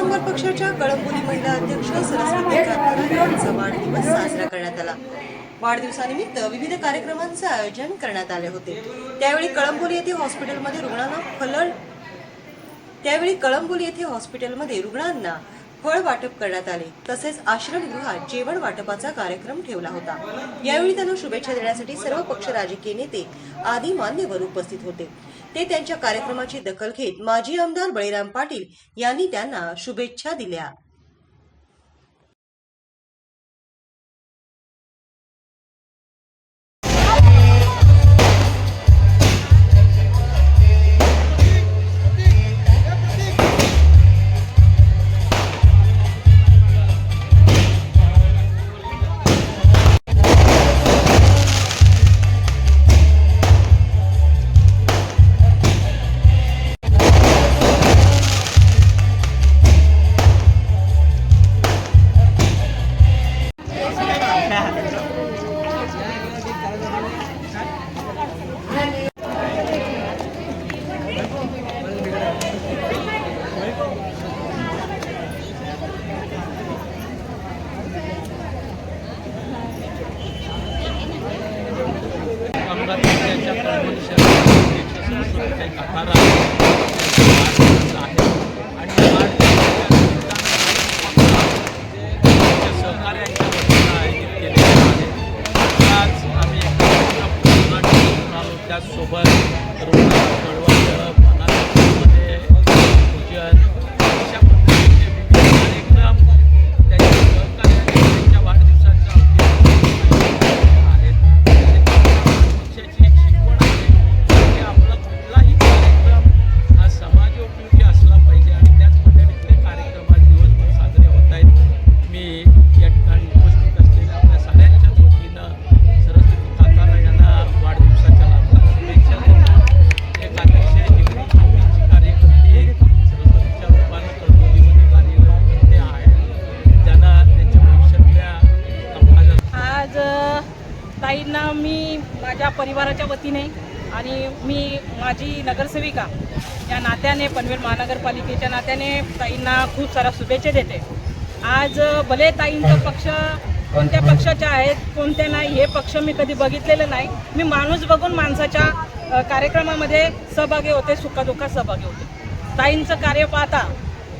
कामगार पक्षाच्या कळंबोली महिला अध्यक्ष सरस्वती कातकर यांचा वाढदिवस साजरा करण्यात आला. वाढदिवसानिमित्त विविध कार्यक्रमांचे आयोजन करण्यात आले होते. त्यावेळी कळंबोली येथे हॉस्पिटलमध्ये रुग्णांना फलळ त्यावेळी कळंबोली येथे हॉस्पिटलमध्ये रुग्णांना फळ वाटप करण्यात आले. तसेच आश्रमगृहात जेवण वाटपाचा कार्यक्रम ठेवला होता. यावेळी त्यांना शुभेच्छा देण्यासाठी सर्व पक्ष राजकीय नेते आदी मान्यवर उपस्थित होते. ते त्यांच्या कार्यक्रमाची दखल घेत माजी आमदार बळीराम पाटील यांनी त्यांना शुभेच्छा दिल्या. अध्यक्ष सरस्वतीताई आहे आणि सहकार्यांच्या वतीनं आयोजित आहे आज आम्ही आलो. त्याचसोबत रुग्णांना कळवायचं पूजन ताईंना मी माझ्या परिवाराच्या वतीने आणि मी माझी नगरसेविका या नात्याने पनवेल महानगरपालिकेच्या नात्याने ताईंना खूप साऱ्या शुभेच्छा देते. आज भले ताईंचा पक्ष कोणत्या पक्षाचे आहेत कोणत्या नाही हे पक्ष मी कधी बघितलेलं नाही. मी माणूस बघून माणसाच्या कार्यक्रमामध्ये सहभागी होते सुखादुखात सहभागी होते. ताईंचं कार्य पाहता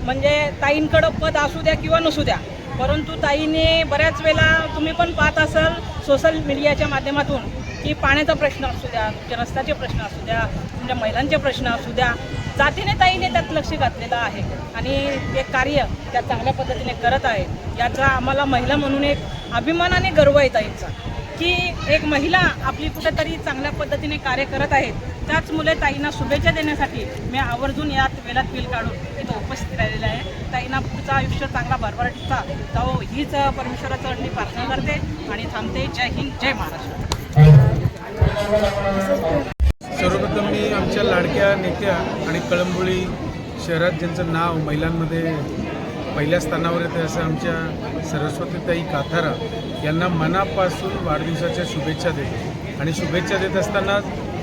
म्हणजे ताईंकडं पद असू द्या किंवा नसू द्या परंतु ताईने बऱ्याच वेळेला तुम्ही पण पाहत असाल सोशल मीडियाच्या माध्यमातून की पाण्याचा प्रश्न असू द्या तुमच्या रस्त्याचे प्रश्न असू द्या तुमच्या महिलांचे प्रश्न असू द्या जातीने ताईने त्यात लक्ष घातलेलं आहे. आणि ते कार्य त्या चांगल्या पद्धतीने करत आहे. याचा आम्हाला महिला म्हणून एक अभिमानाने गर्व आहे ताईंचा. की एक महिला आपली कुठेतरी चांगल्या पद्धतीने कार्य करत आहेत. त्याच मुले ताईंना शुभेच्छा देण्यासाठी मी आवर्जून यात वेळात बिल काढून इथं उपस्थित राहिलेलं आहे. ताईंना पुढचं आयुष्य चांगला भरभराटीचा जाओ हीच परमेश्वराचं मी प्रार्थना करते आणि थांबते. जय हिंद जय महाराष्ट्र. सर्वप्रथम मी आमच्या लाडक्या नेत्या आणि कळंबोळी शहरात ज्यांचं नाव महिलांमध्ये पहिल्या स्थानावर येते असं आमच्या सरस्वतीताई काथारा यांना मनापासून वाढदिवसाच्या शुभेच्छा देते. आणि शुभेच्छा देत असताना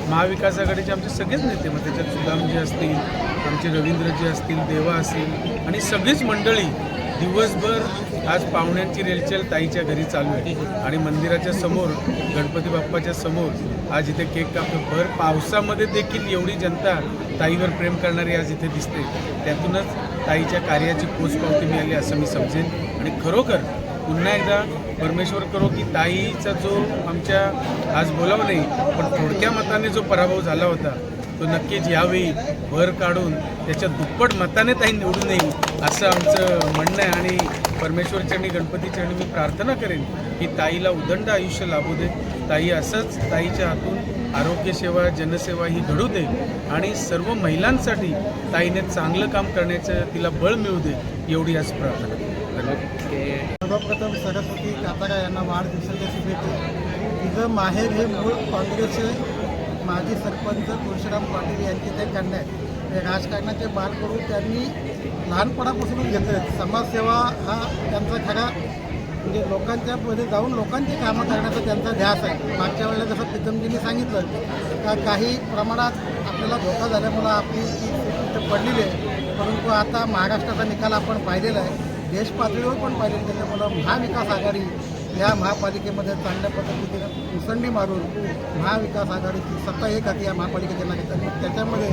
महाविकास आघाडीचे आमचे सगळेच नेते मग त्याच्यात सुदामजी असतील आमचे रवींद्रजी असतील देवा असतील आणि सगळीच मंडळी दिवसभर आज पाहुण्यांची रेलचेल ताईच्या घरी चालू आहे. आणि मंदिराच्या समोर गणपती बाप्पाच्या समोर आज इथे केक कापतो. भर पावसामध्ये देखील एवढी जनता ताईवर प्रेम करणारी आज इथे दिसते. त्यातूनच ताईच्या कार्याची पोचपावती मिळाली असं मी समजेन. आणि खरोखर पुन्हा एकदा परमेश्वर करो की ताईचा जो आमच्या आज बोलावं नाही पण थोडक्या मताने जो पराभव झाला होता तो नक्कीच यावेळी भर काढून त्याच्या दुप्पट मताने ताई निवडून येईल असं आमचं म्हणणं आहे. आणि परमेश्वरच्या आणि गणपतीच्या आणि मी प्रार्थना करेन की ताईला उदंड आयुष्य लाभू दे. ताई असंच ताईच्या हातून आरोग्यसेवा जनसेवा ही घडू दे आणि सर्व महिलांसाठी ताईने चांगलं काम करण्याचं तिला बळ मिळू दे एवढी आज प्रार्थना. सर्वप्रथम सरस्वती कातारा यांना वाढदिवसाच्या शुभेच्छा. तिचं माहेर हे मूळ काँग्रेसचे माजी सरपंच तुळशीराम पाटील यांचे ते कन्या आहेत हे राजकारणाचे बाल करून त्यांनी लहानपणापासूनच घेतले समाजसेवा हा त्यांचा खरा म्हणजे लोकांच्या मध्ये जाऊन लोकांची कामं करण्याचा त्यांचा ध्यास आहे. मागच्या वेळेला जसं प्रीतमजींनी सांगितलं का काही प्रमाणात आपल्याला धोका झाल्यामुळं आपली ती पडलेली आहे. परंतु आता महाराष्ट्राचा निकाल आपण पाहिलेला आहे. देश पातळीवर पण पाहिलेलं त्याच्यामुळं महाविकास आघाडी या महापालिकेमध्ये चांगल्या पद्धतीने मुसंडी मारून महाविकास आघाडीची सत्ता एक हाती या महापालिकेच्या नागरिक त्याच्यामध्ये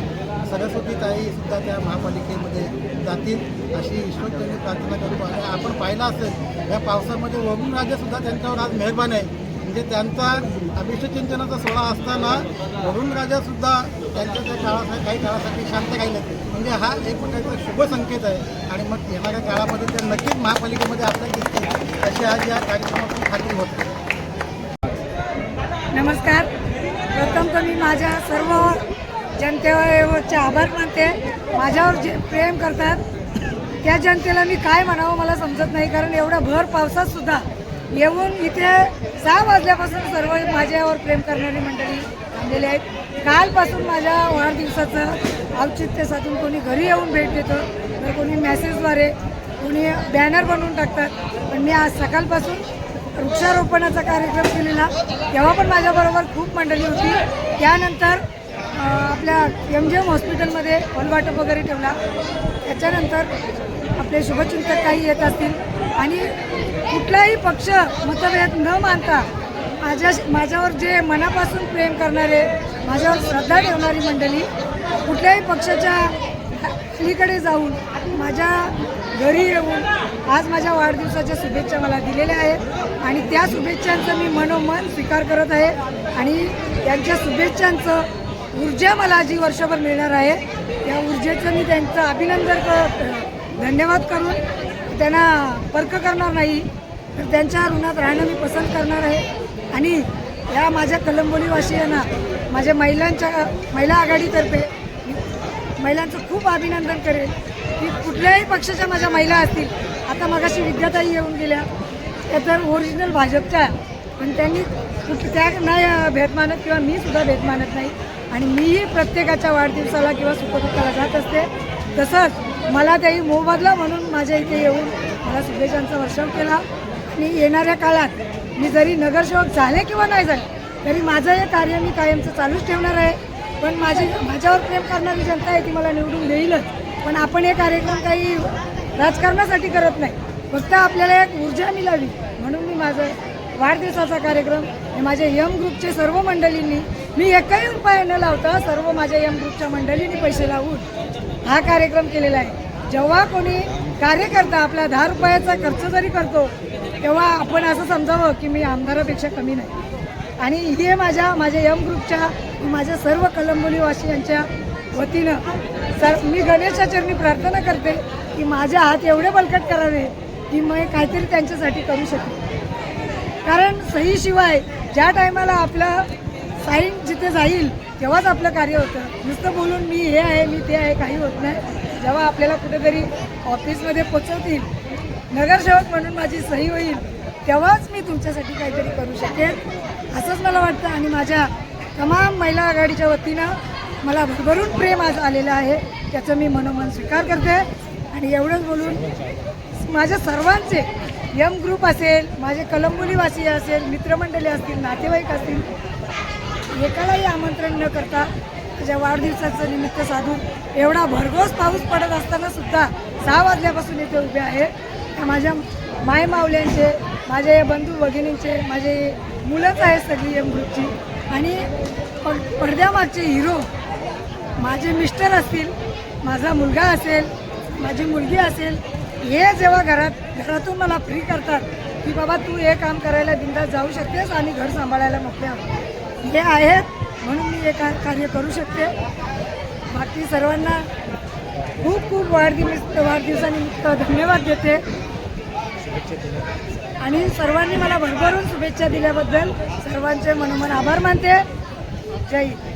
सरस्वतीताई सुद्धा त्या महापालिकेमध्ये जातील अशी ईश्वरचरणी प्रार्थना करू आपण पाहिलं असेल या पावसामध्ये वरुण राजेसुद्धा त्यांच्यावर आज मेहरबान आहे. म्हणजे त्यांचा अभिषेक सोहळा असताना वरुण राजासुद्धा त्यांच्या त्या काळासाठी काही काळासाठी शांत राहिले. म्हणजे हा एक प्रकारचा शुभ संकेत आहे. आणि मग येणाऱ्या काळामध्ये ते नक्कीच महापालिकेमध्ये आपल्याला दिसतील. अशी आज या कार्यक्रमातून खात्री होत. नमस्कार. प्रथम तर मी माझ्या सर्व जनतेवरचे आभार मानते. माझ्यावर जे प्रेम करतात त्या जनतेला मी काय म्हणावं मला समजत नाही कारण एवढा भर पावसात सुद्धा येऊन इथे सहा वाजल्यापासून सर्व माझ्यावर प्रेम करणारी मंडळी थांबलेली आहेत. कालपासून माझ्या वाढदिवसाचं औचित्य साधून कोणी घरी येऊन भेट देतं तर कोणी मेसेजद्वारे कोणी बॅनर बनवून टाकतात. पण मी आज सकाळपासून वृक्षारोपणाचा कार्यक्रम केलेला तेव्हा पण माझ्याबरोबर खूप मंडळी होती. त्यानंतर आपल्या एम जी एम हॉस्पिटलमध्ये फलवाटप वगैरे ठेवला. त्याच्यानंतर आपले शुभचिंतक काही येत असतील. आणि कुठलाही पक्ष मतभेद न मानता माझ्या माझ्यावर जे मनापासून प्रेम करणारे माझ्यावर श्रद्धा ठेवणारी मंडळी कुठल्याही पक्षाच्या अलीकडे जाऊन माझ्या घरी येऊन आज माझ्या वाढदिवसाच्या शुभेच्छा मला दिलेल्या आहेत. आणि त्या शुभेच्छांचं मी मनोमन स्वीकार करत आहे. आणि त्यांच्या शुभेच्छांचं ऊर्जा मला जी वर्षभर मिळणार आहे त्या ऊर्जेचं मी त्यांचं अभिनंदन कर धन्यवाद करून त्यांना पर्क करणार नाही तर त्यांच्या ऋणात राहणं मी पसंत करणार आहे. आणि या माझ्या कलंबोलीवासियांना माझ्या महिलांच्या महिला आघाडीतर्फे महिलांचं खूप अभिनंदन करेल की कुठल्याही पक्षाच्या माझ्या महिला असतील आता मगाशी विद्याताई येऊन गेल्या त्या तर ओरिजिनल भाजपच्या पण त्यांनी त्या नाही भेट मानत किंवा मी सुद्धा भेट मानत नाही. आणि मीही प्रत्येकाच्या वाढदिवसाला किंवा सुखदुःखाला जात असते. तसंच मला त्याही मोबदला म्हणून माझ्या इथे येऊन मला शुभेच्छांचा वर्षाव केला. आणि येणाऱ्या काळात मी जरी नगरसेवक झाले किंवा नाही झाले तरी माझं हे कार्य मी कायमचं चालूच ठेवणार आहे. पण माझी माझ्यावर प्रेम करणारी जनता आहे ती मला निवडून देईलच. पण आपण हे कार्यक्रम काही राजकारणासाठी करत नाही. फक्त आपल्याला एक ऊर्जा मिळावी म्हणून मी माझं वाढदिवसाचा कार्यक्रम माझ्या यम ग्रुपचे सर्व मंडळींनी मी एकही रुपया न लावता सर्व माझ्या यम ग्रुपच्या मंडळींनी पैसे लावून हा कार्यक्रम केलेला आहे. जेव्हा कोणी कार्यकर्ता आपला दहा रुपयाचा खर्च जरी करतो तेव्हा आपण असं समजावं की मी आमदारापेक्षा कमी नाही. आणि हे माझ्या माझ्या यम ग्रुपच्या माझ्या सर्व कलंबोलीवासियांच्या वतीनं सर मी गणेशाचरणी प्रार्थना करते की माझ्या हात एवढे बलकट करावे की मी काहीतरी त्यांच्यासाठी करू शकेन. कारण सहीशिवाय ज्या टायमाला आपलं साईन जिथे जाईल तेव्हाच आपलं कार्य होतं. नुसतं बोलून मी हे आहे मी ते आहे काही होत नाही. जेव्हा आपल्याला कुठेतरी ऑफिसमध्ये पोचवतील नगरसेवक म्हणून माझी सही होईल तेव्हाच मी तुमच्यासाठी काहीतरी करू शकेन. असंच मला वाटतं आणि माझ्या तमाम महिला आघाडीच्या वतीनं मला भरभरून प्रेम आज आलेलं आहे. त्याचं मी मनोमन स्वीकार करते. आणि एवढंच बोलून माझ्या सर्वांचे यम ग्रुप असेल माझे कलंबोलीवासी असेल मित्रमंडळी असतील नातेवाईक असतील एकालाही आमंत्रण न करता माझ्या वाढदिवसाचं निमित्त साधून एवढा भरघोस पाऊस पडत असताना सुद्धा सहा वाजल्यापासून इथे उभे आहे. माझ्या माय मावल्यांचे माझे बंधू भगिनींचे माझे मुलंच आहेत सगळी एम ग्रुपची. आणि प पडद्यामागचे हिरो माझे मिस्टर असतील माझा मुलगा असेल माझी मुलगी असेल हे जेव्हा घरात घरातून मला फ्री करतात की बाबा तू हे काम करायला बिंदा जाऊ शकतेस आणि घर सांभाळायला मोकळे हे आहेत म्हणून मी हे का कार्य करू शकते. बाकी सर्वांना खूप खूप वाढदिवस वाढदिवसानिमित्त धन्यवाद देते. आणि सर्वांनी मला भरभरून शुभेच्छा दिल्याबद्दल सर्वांचे मनोमन आभार मानते. जय हिंद.